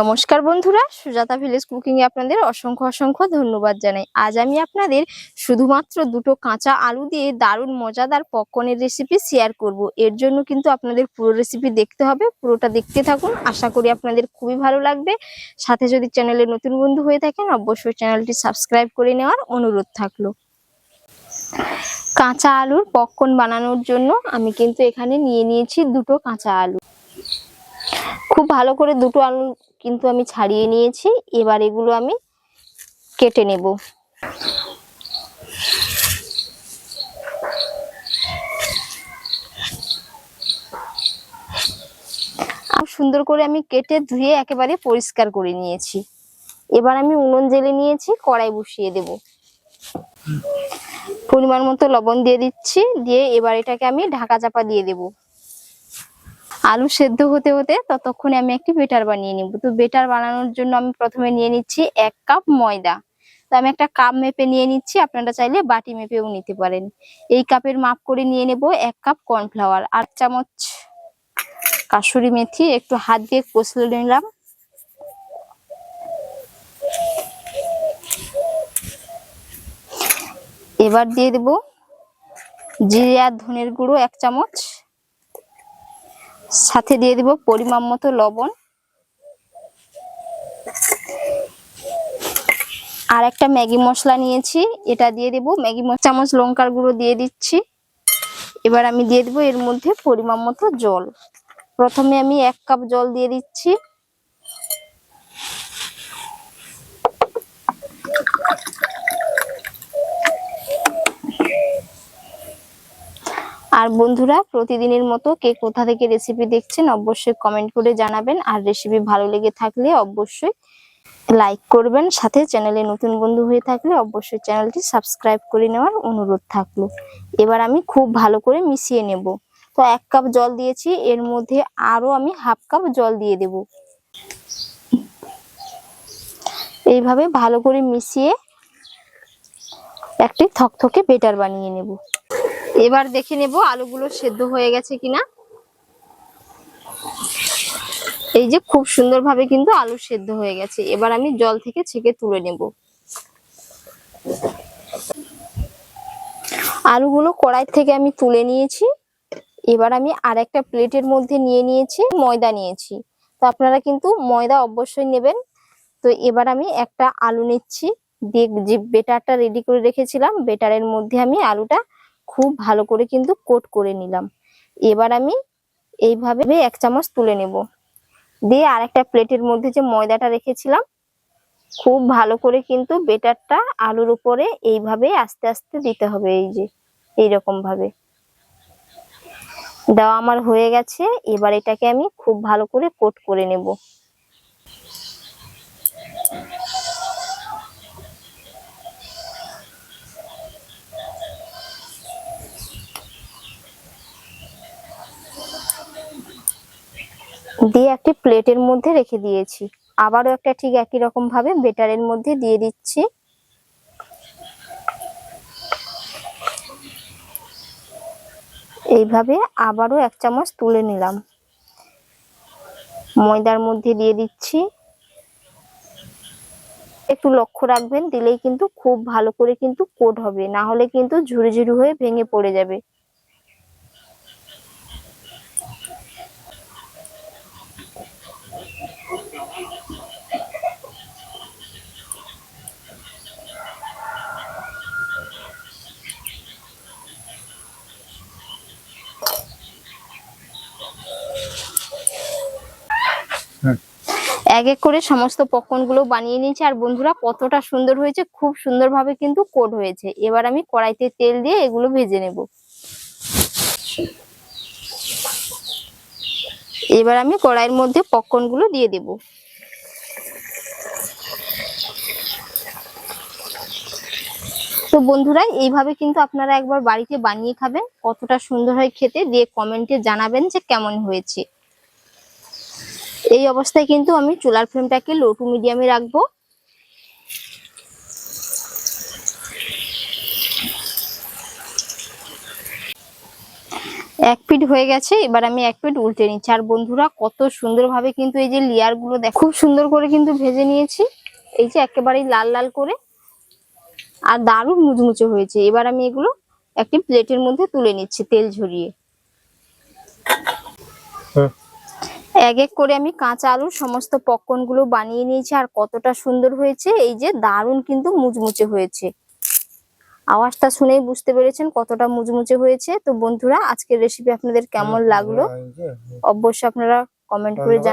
নমস্কার বন্ধুরা, Sujata village cooking এ আপনাদের অসংখ্য অসংখ্য ধন্যবাদ জানাই। আজ আমি আপনাদের শুধুমাত্র দুটো কাঁচা আলু দিয়ে দারুণ মজাদার পপকর্নের রেসিপি শেয়ার করব। এর জন্য কিন্তু আপনাদের পুরো রেসিপি দেখতে হবে, পুরোটা দেখতে থাকুন। আশা করি আপনাদের খুবই ভালো লাগবে। সাথে যদি চ্যানেলে নতুন বন্ধু হয়ে থাকেন, অবশ্যই চ্যানেলটি সাবস্ক্রাইব করে নেওয়ার অনুরোধ থাকল। কাঁচা আলুর পপকর্ন বানানোর জন্য আমি কিন্তু এখানে নিয়ে নিয়েছি দুটো কাঁচা আলু। খুব ভালো করে দুটো আলু কিন্তু আমি ছাড়িয়ে নিয়েছি। এবার এগুলো আমি কেটে নেব। সুন্দর করে আমি কেটে ধুয়ে একেবারে পরিষ্কার করে নিয়েছি। এবার আমি উনুন জেলে নিয়েছি, কড়াই বসিয়ে দেব। পরিমাণ মতো লবণ দিয়ে দিচ্ছি, দিয়ে এবার এটাকে আমি ঢাকা চাপা দিয়ে দেবো। আলু সেদ্ধ হতে হতে ততক্ষণে আমি একটি বেটার বানিয়ে নিব। তো বেটার বানানোর জন্য আমি প্রথমে নিয়ে নিচ্ছি এক কাপ ময়দা। তো আমি একটা কাপ মেপে নিয়ে নিচ্ছি, আপনারা চাইলে বাটি মেপেও নিতে পারেন। এই কাপের মাপ করে নিয়ে নেব এক কাপ কর্নফ্লাওয়ার। আট চামচ কাসুরি মেথি, একটু হাত দিয়ে কষলে নিলাম। এবার দিয়ে দেব জিরে আর ধনের গুঁড়ো এক চামচ। সাথে দিয়ে দিব পরিমাণ মতো লবণ। আর একটা ম্যাগি মশলা নিয়েছি, এটা দিয়ে দেব। ম্যাগি চামচ লঙ্কার গুঁড়ো দিয়ে দিচ্ছি। এবার আমি দিয়ে দেবো এর মধ্যে পরিমাণ মতো জল। প্রথমে আমি এক কাপ জল দিয়ে দিচ্ছি। আর বন্ধুরা, প্রতিদিনের মতো কে কোথা থেকে রেসিপি দেখছেন অবশ্যই কমেন্ট করে জানাবেন। আর রেসিপি ভালো লেগে থাকলে অবশ্যই লাইক করবেন। সাথে চ্যানেলে নতুন বন্ধু হয়ে থাকলে অবশ্যই চ্যানেলটি সাবস্ক্রাইব করে নেওয়ার অনুরোধ থাকল। এবার আমি খুব ভালো করে মিশিয়ে নেব। তো এক কাপ জল দিয়েছি, এর মধ্যে আরও আমি হাফ কাপ জল দিয়ে দেব। এইভাবে ভালো করে মিশিয়ে একটি থকথকে বেটার বানিয়ে নেব। এবার দেখে নেব আলুগুলো সেদ্ধ হয়ে গেছে কিনা। এই যে খুব সুন্দরভাবে কিন্তু আলু সেদ্ধ হয়ে গেছে। এবার আমি জল থেকে ছেঁকে তুলে নেব। আলুগুলো কড়াই থেকে আমি তুলে নিয়েছি। এবার আমি আর একটা প্লেটের মধ্যে নিয়ে নিয়েছি, ময়দা নিয়েছি। তো আপনারা কিন্তু ময়দা অবশ্যই নেবেন। তো এবার আমি একটা আলু নিচ্ছি। দিয়ে যে বেটারটা রেডি করে রেখেছিলাম, বেটারের মধ্যে আমি আলুটা খুব ভালো করে কিন্তু কোট করে নিলাম। এবার আমি এইভাবে এক চামচ তুলে নেব। দিয়ে আরেকটা প্লেটের মধ্যে যে ময়দাটা রেখেছিলাম, খুব ভালো করে কিন্তু বেটারটা আলুর উপরে এইভাবে আস্তে আস্তে দিতে হবে এই যে, এইরকম ভাবে। দেওয়া আমার হয়ে গেছে। এবার এটাকে আমি খুব ভালো করে কোট করে নেব। দিয়ে একটি প্লেটের মধ্যে রেখে দিয়েছি। আবারও একটা ঠিক একই রকম ভাবে বেটারের মধ্যে দিয়ে দিচ্ছি। এইভাবে আবারও এক চামচ তুলে নিলাম। ময়দার মধ্যে দিয়ে দিচ্ছি। একটু লক্ষ্য রাখবেন, দিলেই কিন্তু খুব ভালো করে কিন্তু কোট হবে, না হলে কিন্তু ঝুড়ি ঝুড়ি হয়ে ভেঙে পড়ে যাবে। এক এক করে সমস্ত পকনগুলো বানিয়ে নিয়েছি। আর বন্ধুরা, কতটা সুন্দর হয়েছে, খুব সুন্দরভাবে কিন্তু কোট হয়েছে। এবার আমি কড়াইতে তেল দিয়ে এগুলো ভেজে নেব। এবার আমি কড়াইয়ের মধ্যে পকনগুলো দিয়ে দেব। তো বন্ধুরা, এইভাবে কিন্তু আপনারা একবার বাড়িতে বানিয়ে খাবেন। কতটা সুন্দর হয় খেতে, দিয়ে কমেন্টে জানাবেন যে কেমন হয়েছে। এই অবস্থায় কিন্তু আমি চুলার ফ্লেমটাকে লো টু মিডিয়ামে রাখব। এক পিট হয়ে গেছে, এবার আমি এক পিট উল্টে নিচ্ছি। আর বন্ধুরা, কত সুন্দরভাবে কিন্তু এই যে লেয়ারগুলো দেখ, খুব সুন্দর করে কিন্তু ভেজে নিয়েছি। এই যে একেবারেই লাল লাল করে। আর দারুণ মুচমুচে হয়েছে। এবার আমি এগুলো একটি প্লেটের মধ্যে তুলে নিচ্ছি তেল ঝরিয়ে। হুম। এক এক করে আমি কাঁচা আলুর সমস্ত পকনগুলো বানিয়ে নিয়েছি আর কতটা সুন্দর হয়েছে। এই যে দারুণ কিন্তু মুচমুচে হয়েছে। আওয়াজটা শুনেই বুঝতে পেরেছেন কতটা মুচমুচে হয়েছে। তো বন্ধুরা আজকের রেসিপি আপনাদের কেমন লাগল? অবশ্যই আপনারা কমেন্ট করে জানান